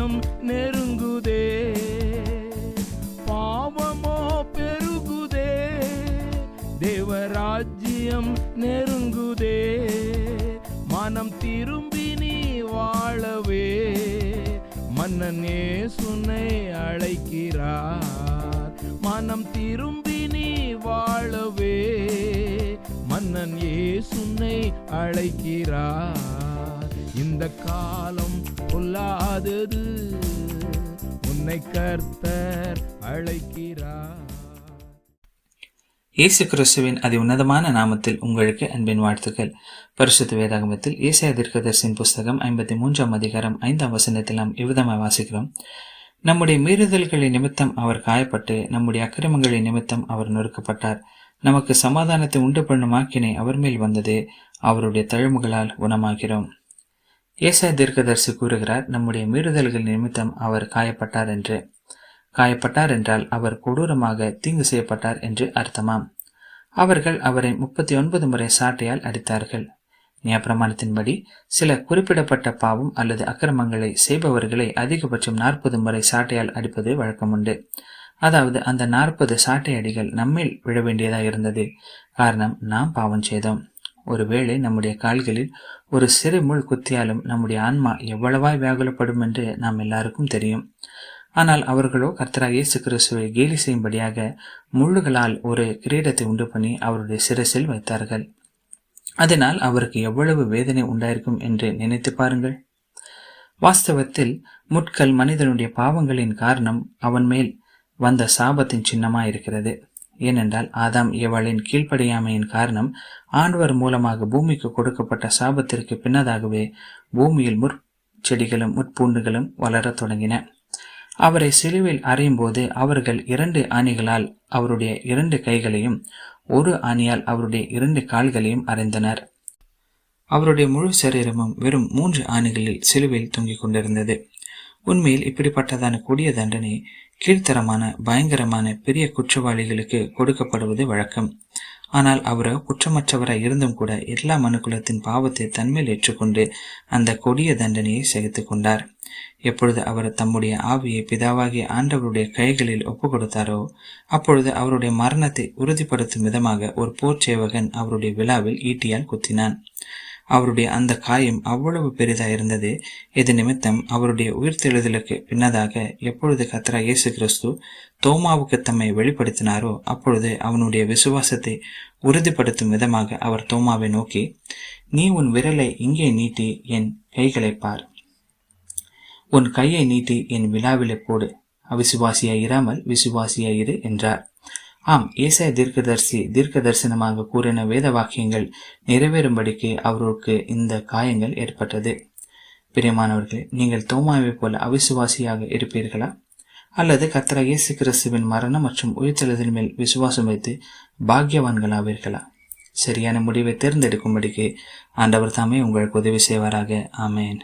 ராஜ்யம் நெருங்குதே. பாவமோ பெருகுதே. தேவராஜ்யம் நெருங்குதே. மனம் திரும்பி நீ வாழவே. மன்னனே சுனை அழைக்கிறார். மனம் திரும்பி நீ வாழவே. மன்னன் ஏ சுனை அழைக்கிறார். இந்த காலம் பொல்லாதது. உன்னை கர்த்தர் அழைக்கிறார். இயேசு கிறிஸ்துவின் அதி உன்னதமான நாமத்தில் உங்களுக்கு அன்பின் வாழ்த்துக்கள். பரிசுத்த வேதாகமத்தில் ஏசாய தீர்க்கதரிசின் புஸ்தகம் ஐம்பத்தி மூன்றாம் அதிகாரம் ஐந்தாம் வசனத்தில் நாம் இவ்விதமாக வாசிக்கிறோம். நம்முடைய மீறுதல்களின் நிமித்தம் அவர் காயப்பட்டு நம்முடைய அக்கிரமங்களின் நிமித்தம் அவர் நொறுக்கப்பட்டார். நமக்கு சமாதானத்தை உண்டு பண்ணும் ஆக்கினை அவர் மேல் வந்தது அவருடைய தழும்புகளால் குணமாகிறோம். ஏசாய தீர்க்கதரிசி கூறுகிறார் நம்முடைய மீறுதல்கள் நிமித்தம் அவர் காயப்பட்டார் என்று. காயப்பட்டார் என்றால் அவர் கொடூரமாக தீங்கு செய்யப்பட்டார் என்று அர்த்தமாம். அவர்கள் அவரை முப்பத்தி ஒன்பது முறை சாட்டையால் அடித்தார்கள். நியாயப்பிரமாணத்தின்படி சில குறிப்பிடப்பட்ட பாவம் அல்லது அக்கிரமங்களை செய்பவர்களை அதிகபட்சம் நாற்பது முறை சாட்டையால் அடிப்பது வழக்கமுண்டு. அதாவது அந்த நாற்பது சாட்டை அடிகள் நம்மில் விழ வேண்டியதாக இருந்தது காரணம் நாம் பாவம் செய்தோம். ஒருவேளை நம்முடைய கால்களில் ஒரு சிறு முள் குத்தியாலும் நம்முடைய ஆன்மா எவ்வளவாய் வியாகுலப்படும் என்று நாம் எல்லாருக்கும் தெரியும். ஆனால் அவர்களோ கர்த்தராக இயேசு கிறிஸ்துவை கேலி செய்யும்படியாக முள்ளுகளால் ஒரு கிரீடத்தை உண்டு பண்ணி அவருடைய சிரசில் வைத்தார்கள். அதனால் அவருக்கு எவ்வளவு வேதனை உண்டாயிருக்கும் என்று நினைத்து பாருங்கள். வாஸ்தவத்தில் முட்கள் மனிதனுடைய பாவங்களின் காரணம் அவன் மேல் வந்த சாபத்தின் சின்னமாயிருக்கிறது. ஏனென்றால் ஆதாம் ஏவாளின் கீழ்ப்படியாமையின் காரணம் ஆண்டவர் மூலமாக பூமிக்கு கொடுக்கப்பட்ட சாபத்திற்கு பின்னதாகவே பூமியில் முற்செடிகளும் முட்பூண்டுகளும் வளரத் தொடங்கின. அவரை சிலுவில் அறையும் போது அவர்கள் இரண்டு ஆணிகளால் அவருடைய இரண்டு கைகளையும் ஒரு ஆணியால் அவருடைய இரண்டு கால்களையும் அறைந்தனர். அவருடைய முழு சரீரமும் வெறும் மூன்று ஆணிகளில் சிலுவையில் தொங்கிக் கொண்டிருந்தது. உண்மையில் இப்படிப்பட்டதான கொடிய தண்டனை கீழ்த்தரமான பயங்கரமான பெரிய குற்றவாளிகளுக்கு கொடுக்கப்படுவது வழக்கம். ஆனால் அவரோ குற்றமற்றவராய் இருந்தும் கூட எல்லா மனுக்குலத்தின் பாவத்தை தன்மேல் ஏற்றுக்கொண்டு அந்த கொடிய தண்டனையை சகித்து கொண்டார். எப்பொழுது அவர் தம்முடைய ஆவியை பிதாவாகிய ஆண்டவருடைய கைகளில் ஒப்பு கொடுத்தாரோ அப்பொழுது அவருடைய மரணத்தை உறுதிப்படுத்தும் விதமாக ஒரு போர் சேவகன் அவருடைய விழாவில் ஈட்டியால் குத்தினான். அவருடைய அந்த காயம் அவ்வளவு பெரிதாக இருந்தது. இது நிமித்தம் அவருடைய உயிர்த்தெழுதலுக்கு பின்னதாக எப்பொழுது கத்ரா இயேசு கிறிஸ்து தோமாவுக்கு தம்மை வெளிப்படுத்தினாரோ அப்பொழுது அவனுடைய விசுவாசத்தை உறுதிப்படுத்தும் விதமாக அவர் தோமாவை நோக்கி நீ உன் விரலை இங்கே நீட்டி என் கைகளை பார். உன் கையை நீட்டி என் விழாவிலே போடு. அவிசுவாசியாயிராமல் விசுவாசியாயிரு என்றார். ஆம் ஏசாய தீர்க்கதரிசி தீர்க்க தரிசனமாக கூறின வேத வாக்கியங்கள் நிறைவேறும்படிக்கு அவருக்கு இந்த காயங்கள் ஏற்பட்டது. பிரியமானவர்களே நீங்கள் தோமாவை போல அவிசுவாசியாக இருப்பீர்களா? அல்லது கத்திர இயேசு கிறிஸ்துவின் மரணம் மற்றும் உயிர்த்தெழுதல் மேல் விசுவாசம் வைத்து பாக்கியவான்களாவீர்களா? சரியான முடிவை தேர்ந்தெடுக்கும்படிக்கு ஆண்டவர் தாமே உங்களுக்கு உதவி செய்வாராக. ஆமேன்.